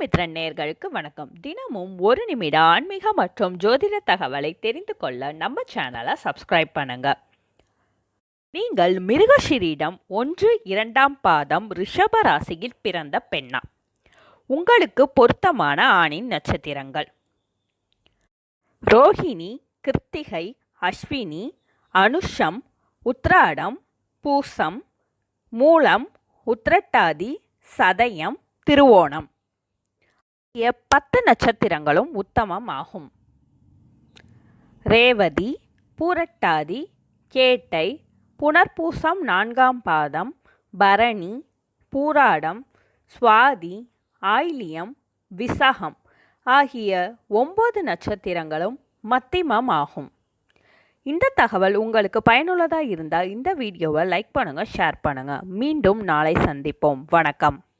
மித்ரன் நேர்களுக்கு வணக்கம். தினமும் ஒரு நிமிட ஆன்மீக மற்றும் ஜோதிட தகவலை தெரிந்து கொள்ள நம்ம சேனலை சப்ஸ்கிரைப் பண்ணுங்க. நீங்கள் மிருகஷிரீடம் ஒன்று இரண்டாம் பாதம் ரிஷப ராசியில் பிறந்த பெண்ணா? உங்களுக்கு பொருத்தமான ஆணின் நட்சத்திரங்கள். ரோஹிணி கிருத்திகை அஸ்வினி அனுஷம் உத்ராடம் பூசம் மூலம் உத்திரட்டாதி சதயம் திருவோணம். பத்து நட்சத்திரங்களும் உத்தமம் ஆகும் ரேவதி பூரட்டாதி கேட்டை புனர்பூசம் நான்காம் பாதம் பரணி பூராடம் சுவாதி ஆயிலியம் விசகம் ஆகிய ஒன்பது நட்சத்திரங்களும் மத்திமம் ஆகும் இந்த தகவல் உங்களுக்கு பயனுள்ளதாக இருந்தால் இந்த வீடியோவை லைக் பண்ணுங்கள் ஷேர் பண்ணுங்கள் மீண்டும் நாளை சந்திப்போம். வணக்கம்.